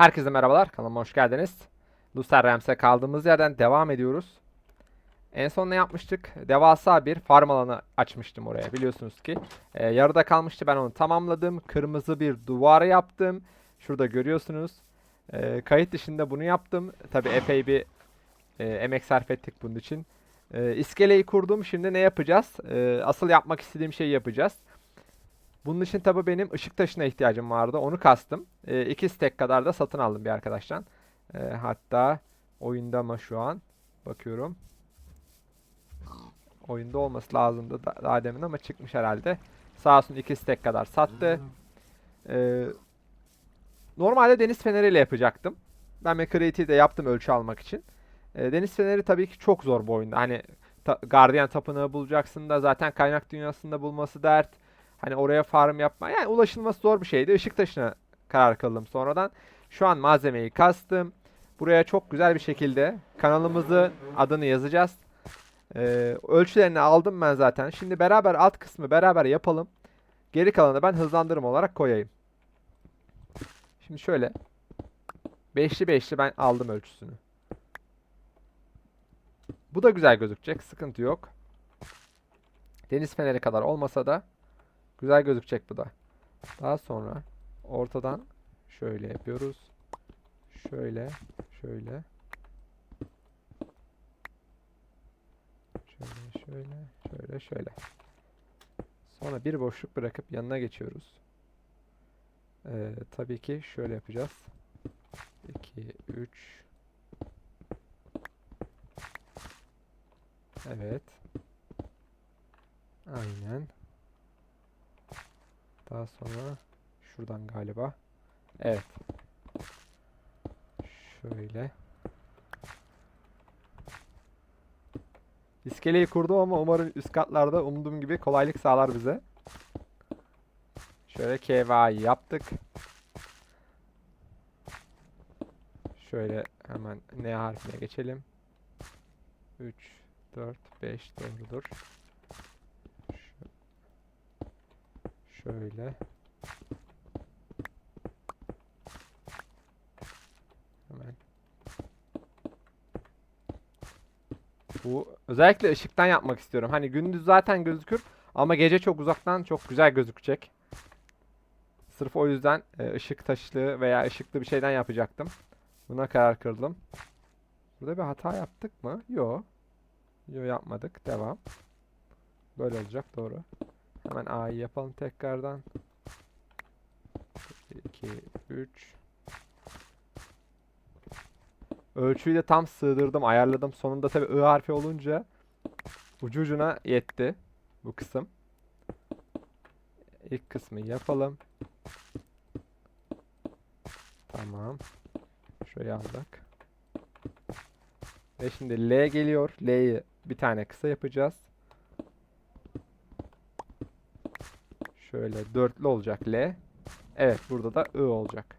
Herkese merhabalar, kanalıma hoş geldiniz. Lucer Rams'e kaldığımız yerden devam ediyoruz. En son ne yapmıştık? Devasa bir farm alanı açmıştım oraya biliyorsunuz ki. Ee, yarıda kalmıştı ben onu tamamladım. Kırmızı bir duvar yaptım. Şurada görüyorsunuz. Ee, kayıt dışında bunu yaptım. Tabi epey bir e, emek sarf ettik bunun için. Ee, iskeleyi kurdum. Şimdi ne yapacağız? Ee, asıl yapmak istediğim şeyi yapacağız. Bunun için tabii benim ışık taşına ihtiyacım vardı. Onu kastım. 2 stack kadar da satın aldım bir arkadaştan. Ee, hatta oyunda mı şu an? Bakıyorum. Oyunda olması lazımdı da- daha demin ama çıkmış herhalde. Sağ olsun 2 stack kadar sattı. Ee, normalde deniz feneriyle yapacaktım. Ben McCreaty'yi de yaptım ölçü almak için. Ee, deniz feneri tabii ki çok zor bu oyunda. Hani ta- Guardian tapınağı bulacaksın da zaten kaynak dünyasında bulması dert. Hani oraya farm yapma. Yani ulaşılması zor bir şeydi. Işık taşına karar kıldım sonradan. Şu an malzemeyi kastım. Buraya çok güzel bir şekilde kanalımızın adını yazacağız. Ee, ölçülerini aldım ben zaten. Şimdi beraber alt kısmı beraber yapalım. Geri kalanı ben hızlandırma olarak koyayım. Şimdi şöyle. Beşli beşli ben aldım ölçüsünü. Bu da güzel gözükecek. Sıkıntı yok. Deniz feneri kadar olmasa da Güzel gözükecek bu da. Daha sonra ortadan şöyle yapıyoruz. Şöyle, şöyle. Şöyle, şöyle, şöyle, şöyle. Sonra bir boşluk bırakıp yanına geçiyoruz. Ee, tabii ki şöyle yapacağız. 2, 3. Evet. Aynen. Daha sonra şuradan galiba. Evet. Şöyle. İskeleyi kurdum ama umarım üst katlarda umduğum gibi kolaylık sağlar bize. Şöyle KVA'yı yaptık. Şöyle hemen N harfine geçelim. 3, 4, 5 doğrudur. Şöyle. Hemen. Bu özellikle ışıktan yapmak istiyorum. Hani gündüz zaten gözükür ama gece çok uzaktan çok güzel gözükecek. Sırf o yüzden e, ışık taşlı veya ışıklı bir şeyden yapacaktım. Buna karar kıldım. Burada bir hata yaptık mı? Yo. Yo yapmadık. Devam. Böyle olacak doğru. Hemen A'yı yapalım tekrardan. 2, 3. Ölçüyü de tam sığdırdım, ayarladım. Sonunda tabi I harfi olunca ucu ucuna yetti bu kısım. İlk kısmı yapalım. Tamam. Şöyle aldık. Ve şimdi L geliyor. L'yi bir tane kısa yapacağız. Şöyle dörtlü olacak L. Evet burada da I olacak.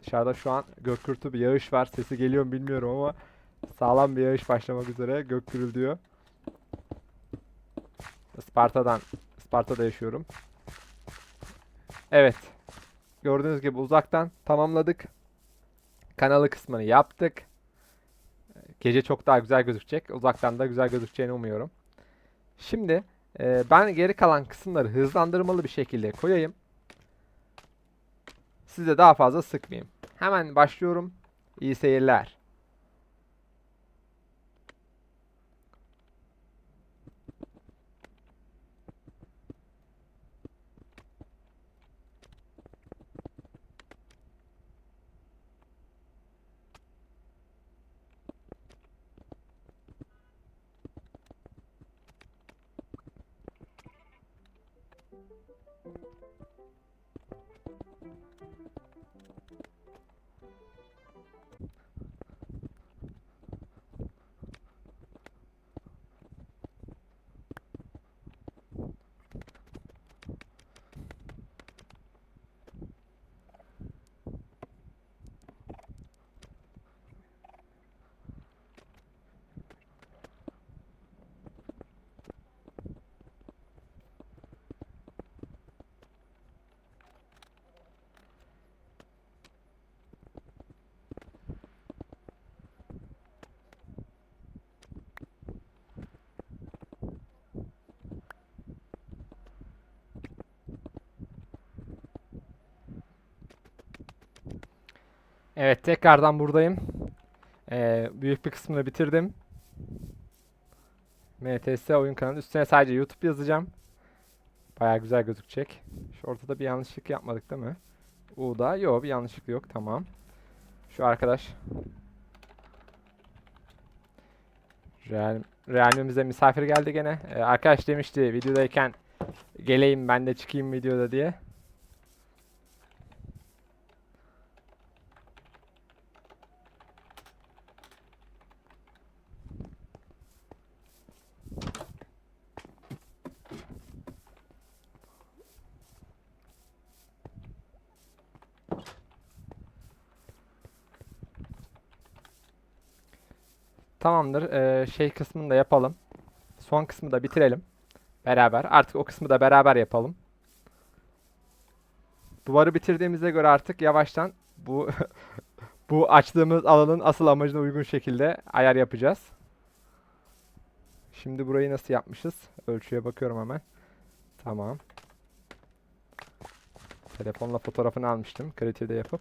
Dışarıda şu an gök gürültü bir yağış var. Sesi geliyor mu bilmiyorum ama sağlam bir yağış başlamak üzere. Gök gürültüyor. Isparta'dan, Isparta'da yaşıyorum. Evet. Gördüğünüz gibi uzaktan tamamladık. Kanalı kısmını yaptık. Gece çok daha güzel gözükecek. Uzaktan da güzel gözükeceğini umuyorum. Şimdi ee, ben geri kalan kısımları hızlandırmalı bir şekilde koyayım. Size daha fazla sıkmayayım. Hemen başlıyorum. İyi seyirler. Thank you. Evet tekrardan buradayım. Ee, büyük bir kısmını bitirdim. MTS oyun kanalı. Üstüne sadece YouTube yazacağım. Baya güzel gözükecek. Şu ortada bir yanlışlık yapmadık değil mi? U'da yok bir yanlışlık yok. Tamam. Şu arkadaş. Real, Realmimize misafir geldi gene. Ee, arkadaş demişti videodayken geleyim ben de çıkayım videoda diye. Tamamdır. Ee, şey kısmını da yapalım. Son kısmı da bitirelim. Beraber. Artık o kısmı da beraber yapalım. Duvarı bitirdiğimize göre artık yavaştan bu bu açtığımız alanın asıl amacına uygun şekilde ayar yapacağız. Şimdi burayı nasıl yapmışız? Ölçüye bakıyorum hemen. Tamam. Telefonla fotoğrafını almıştım. Creative'de yapıp.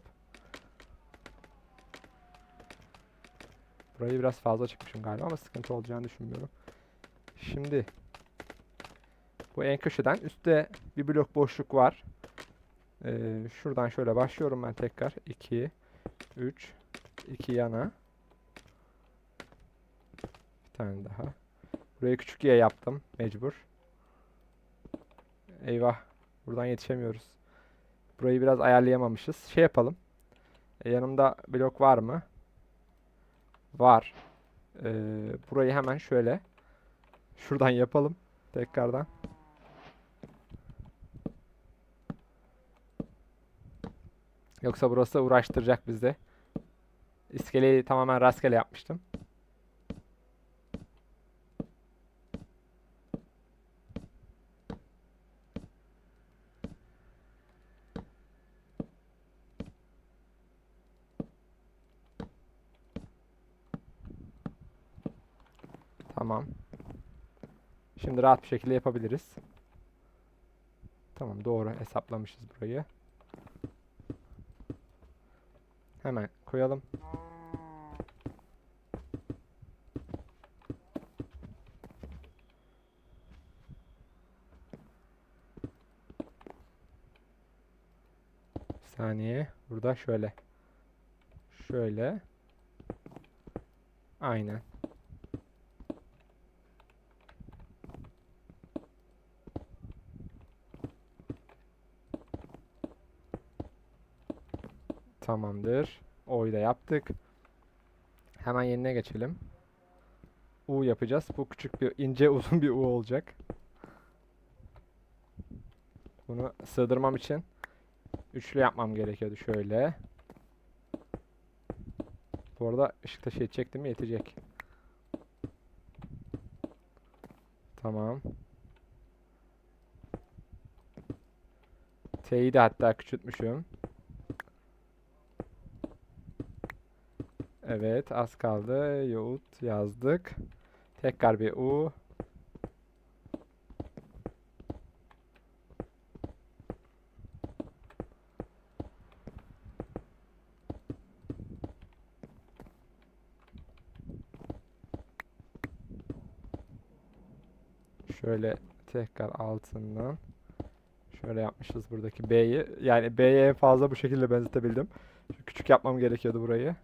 Burayı biraz fazla çıkmışım galiba ama sıkıntı olacağını düşünmüyorum. Şimdi bu en köşeden üstte bir blok boşluk var. Ee, şuradan şöyle başlıyorum ben tekrar. 2 3 2 yana. Bir tane daha. Buraya küçük y yaptım mecbur. Eyvah. Buradan yetişemiyoruz. Burayı biraz ayarlayamamışız. Şey yapalım. E, yanımda blok var mı? Var. Ee, burayı hemen şöyle şuradan yapalım tekrardan. Yoksa burası uğraştıracak bizi. İskeleyi tamamen rastgele yapmıştım. Tamam. Şimdi rahat bir şekilde yapabiliriz. Tamam doğru hesaplamışız burayı. Hemen koyalım. Bir saniye. Burada şöyle. Şöyle. Aynen. Tamamdır. O'yu da yaptık. Hemen yerine geçelim. U yapacağız. Bu küçük bir ince uzun bir U olacak. Bunu sığdırmam için üçlü yapmam gerekiyordu şöyle. Bu arada ışık taşı yetecek değil mi? Yetecek. Tamam. T'yi de hatta küçültmüşüm. Evet az kaldı. Yoğurt yazdık. Tekrar bir U. Şöyle tekrar altından şöyle yapmışız buradaki B'yi. Yani B'ye en fazla bu şekilde benzetebildim. Küçük yapmam gerekiyordu burayı.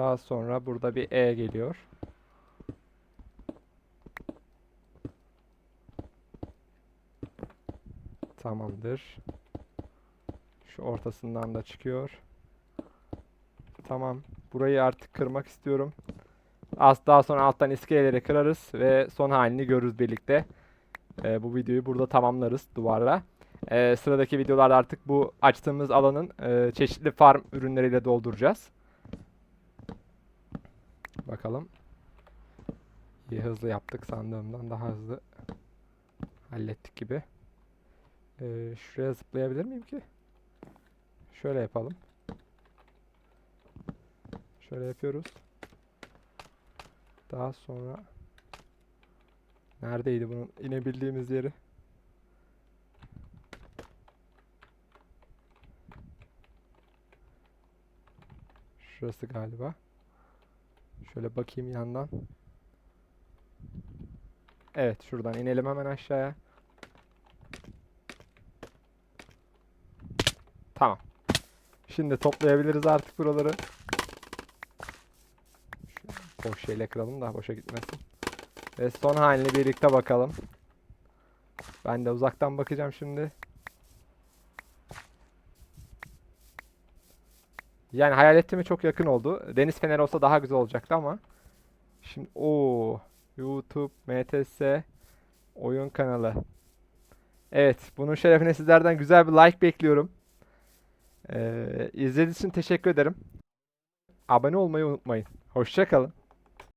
Daha sonra burada bir E geliyor. Tamamdır. Şu ortasından da çıkıyor. Tamam. Burayı artık kırmak istiyorum. Az daha sonra alttan iskeleleri kırarız ve son halini görürüz birlikte. Ee, bu videoyu burada tamamlarız duvarla. Ee, sıradaki videolarda artık bu açtığımız alanın e, çeşitli farm ürünleriyle dolduracağız. Bakalım. İyi hızlı yaptık sandığımdan daha hızlı hallettik gibi. Ee, şuraya zıplayabilir miyim ki? Şöyle yapalım. Şöyle yapıyoruz. Daha sonra neredeydi bunun inebildiğimiz yeri? Şurası galiba. Şöyle bakayım yandan. Evet, şuradan inelim hemen aşağıya. Tamam. Şimdi toplayabiliriz artık buraları. Boş şeyle kıralım da boşa gitmesin. Ve son halini birlikte bakalım. Ben de uzaktan bakacağım şimdi. Yani hayal ettiğime çok yakın oldu. Deniz feneri olsa daha güzel olacaktı ama. Şimdi o YouTube MTS oyun kanalı. Evet, bunun şerefine sizlerden güzel bir like bekliyorum. Ee, izlediğiniz için teşekkür ederim. Abone olmayı unutmayın. Hoşça kalın.